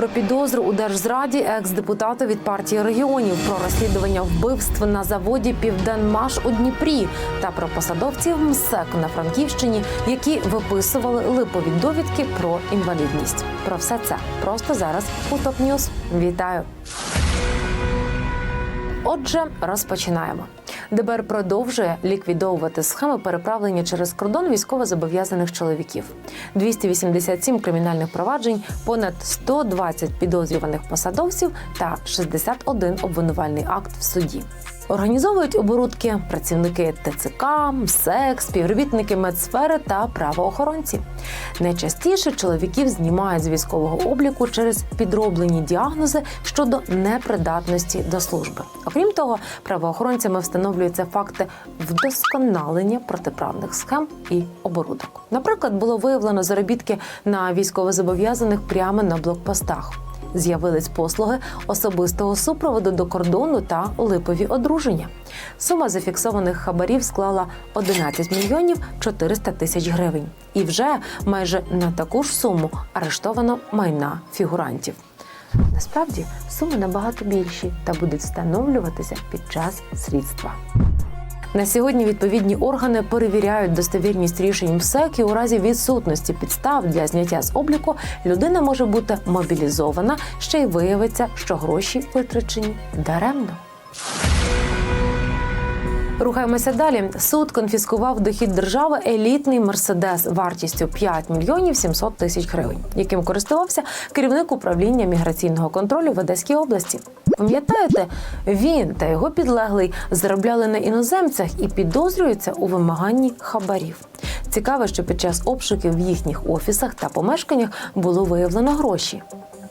Про підозру у держзраді екс-депутата від партії регіонів, про розслідування вбивств на заводі Південмаш у Дніпрі та про посадовців МСЕК на Франківщині, які виписували липові довідки про інвалідність. Про все це просто зараз у ТОП Ньюз. Вітаю! Отже, розпочинаємо. ДБР продовжує ліквідовувати схеми переправлення через кордон військовозобов'язаних чоловіків. 287 кримінальних проваджень, понад 120 підозрюваних посадовців та 61 обвинувальний акт в суді. Організовують оборудки працівники ТЦК, МСЕК, співробітники медсфери та правоохоронці. Найчастіше чоловіків знімають з військового обліку через підроблені діагнози щодо непридатності до служби. Окрім того, правоохоронцями встановлюються факти вдосконалення протиправних схем і оборудок. Наприклад, було виявлено заробітки на військовозобов'язаних прямо на блокпостах. З'явились послуги особистого супроводу до кордону та липові одруження. Сума зафіксованих хабарів склала 11 мільйонів 400 тисяч гривень. І вже майже на таку ж суму арештовано майна фігурантів. Насправді суми набагато більші та будуть встановлюватися під час слідства. На сьогодні відповідні органи перевіряють достовірність рішень МСЕК і у разі відсутності підстав для зняття з обліку людина може бути мобілізована, ще й виявиться, що гроші витрачені даремно. Рухаємося далі. Суд конфіскував дохід держави елітний мерседес вартістю 5 мільйонів 700 тисяч гривень, яким користувався керівник управління міграційного контролю в Одеській області. Пам'ятаєте, він та його підлеглий заробляли на іноземцях і підозрюються у вимаганні хабарів. Цікаво, що під час обшуків в їхніх офісах та помешканнях було виявлено гроші.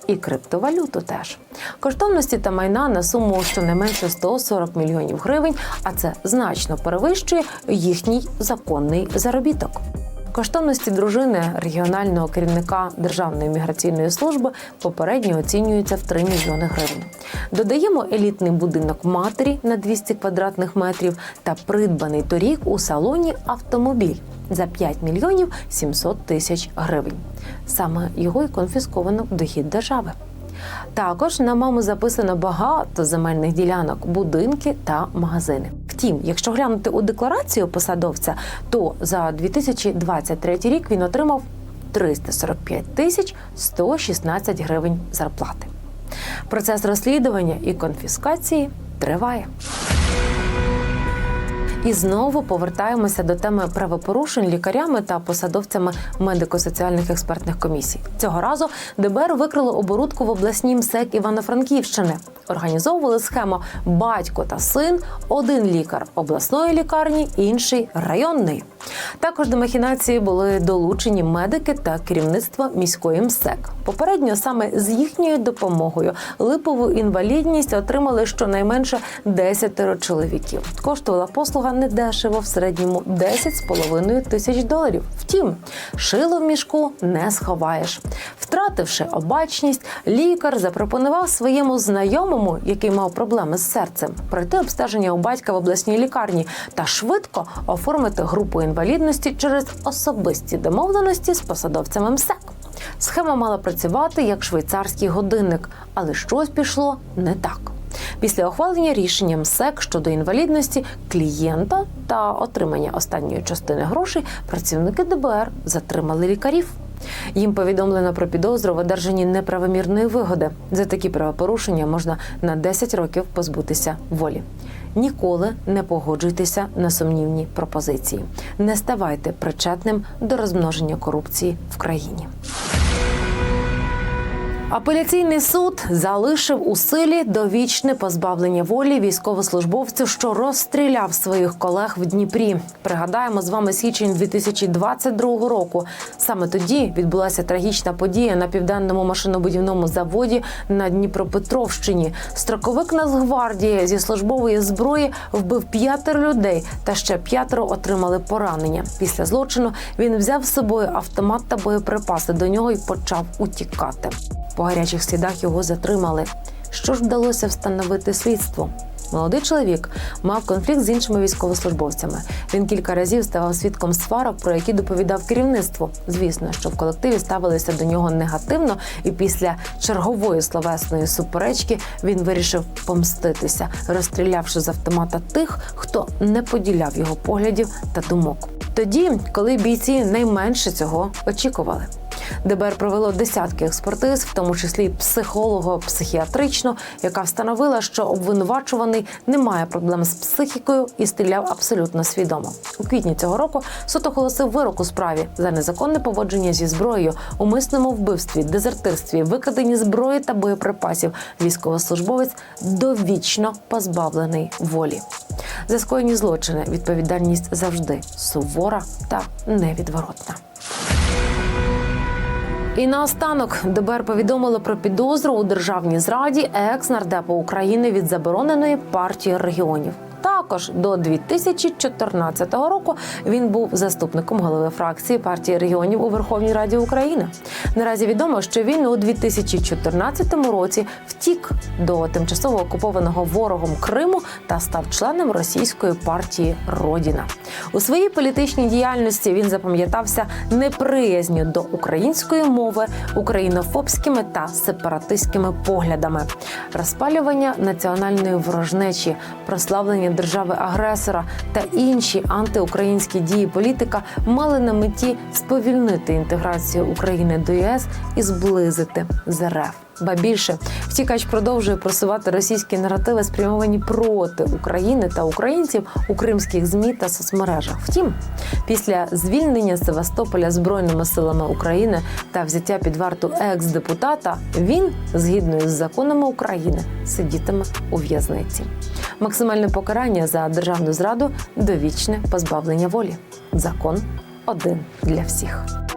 І криптовалюту теж коштовності та майна на суму щонайменше 140 мільйонів гривень, а це значно перевищує їхній законний заробіток. Коштовності дружини регіонального керівника Державної міграційної служби попередньо оцінюються в 3 мільйони гривень. Додаємо елітний будинок матері на 200 квадратних метрів та придбаний торік у салоні автомобіль за 5 мільйонів 700 тисяч гривень. Саме його й конфісковано в дохід держави. Також на маму записано багато земельних ділянок, будинки та магазини. Втім, якщо глянути у декларацію посадовця, то за 2023 рік він отримав 345 тисяч 116 гривень зарплати. Процес розслідування і конфіскації триває. І знову повертаємося до теми правопорушень лікарями та посадовцями медико-соціальних експертних комісій. Цього разу ДБР викрило оборудку в обласній МСЕК Івано-Франківщини. Організовували схему батько та син, один лікар обласної лікарні, інший районний. Також до махінації були долучені медики та керівництво міської МСЕК. Попередньо саме з їхньою допомогою липову інвалідність отримали щонайменше 10 чоловіків. Коштувала послуга недешево, в середньому 10,5 тисяч доларів. Втім, шило в мішку не сховаєш. Втративши обачність, лікар запропонував своєму знайомому, який мав проблеми з серцем, пройти обстеження у батька в обласній лікарні та швидко оформити групу інвалідності через особисті домовленості з посадовцями МСЕК. Схема мала працювати як швейцарський годинник, але щось пішло не так. Після ухвалення рішення МСЕК щодо інвалідності клієнта та отримання останньої частини грошей працівники ДБР затримали лікарів. Їм повідомлено про підозру в одержанні неправомірної вигоди. За такі правопорушення можна на 10 років позбутися волі. Ніколи не погоджуйтеся на сумнівні пропозиції. Не ставайте причетним до розмноження корупції в країні. Апеляційний суд залишив у силі довічне позбавлення волі військовослужбовцю, що розстріляв своїх колег в Дніпрі. Пригадаємо з вами січень 2022 року. Саме тоді відбулася трагічна подія на південному машинобудівному заводі на Дніпропетровщині. Строковик Нацгвардії зі службової зброї вбив п'ятеро людей, та ще п'ятеро отримали поранення. Після злочину він взяв з собою автомат та боєприпаси до нього і почав утікати. По гарячих слідах його затримали. Що ж вдалося встановити слідству? Молодий чоловік мав конфлікт з іншими військовослужбовцями. Він кілька разів ставав свідком сварок, про які доповідав керівництву. Звісно, що в колективі ставилися до нього негативно, і після чергової словесної суперечки він вирішив помститися, розстрілявши з автомата тих, хто не поділяв його поглядів та думок. Тоді, коли бійці найменше цього очікували. ДБР провело десятки експертиз, в тому числі психолого-психіатричну, яка встановила, що обвинувачуваний не має проблем з психікою і стріляв абсолютно свідомо. У квітні цього року суд оголосив вирок у справі за незаконне поводження зі зброєю, умисному вбивстві, дезертирстві, викраденні зброї та боєприпасів. Військовослужбовець довічно позбавлений волі. За скоєні злочини відповідальність завжди сувора та невідворотна. І наостанок ДБР повідомило про підозру у державній зраді екс-нардепа України від забороненої партії регіонів. Також до 2014 року він був заступником голови фракції партії регіонів у Верховній Раді України. Наразі відомо, що він у 2014 році втік до тимчасово окупованого ворогом Криму та став членом російської партії Родіна. У своїй політичній діяльності він запам'ятався неприязню до української мови, українофобськими та сепаратистськими поглядами, розпалювання національної ворожнечі, прославлення держави-агресора та інші антиукраїнські дії політика мали на меті сповільнити інтеграцію України до ЄС і зблизити з. Ба більше втікач продовжує просувати російські наративи, спрямовані проти України та українців у кримських змі та соцмережах. Втім, після звільнення Севастополя збройними силами України та взяття під варту екс-депутата, він, згідно із законами України, сидітиме у в'язниці. Максимальне покарання за державну зраду довічне позбавлення волі. Закон один для всіх.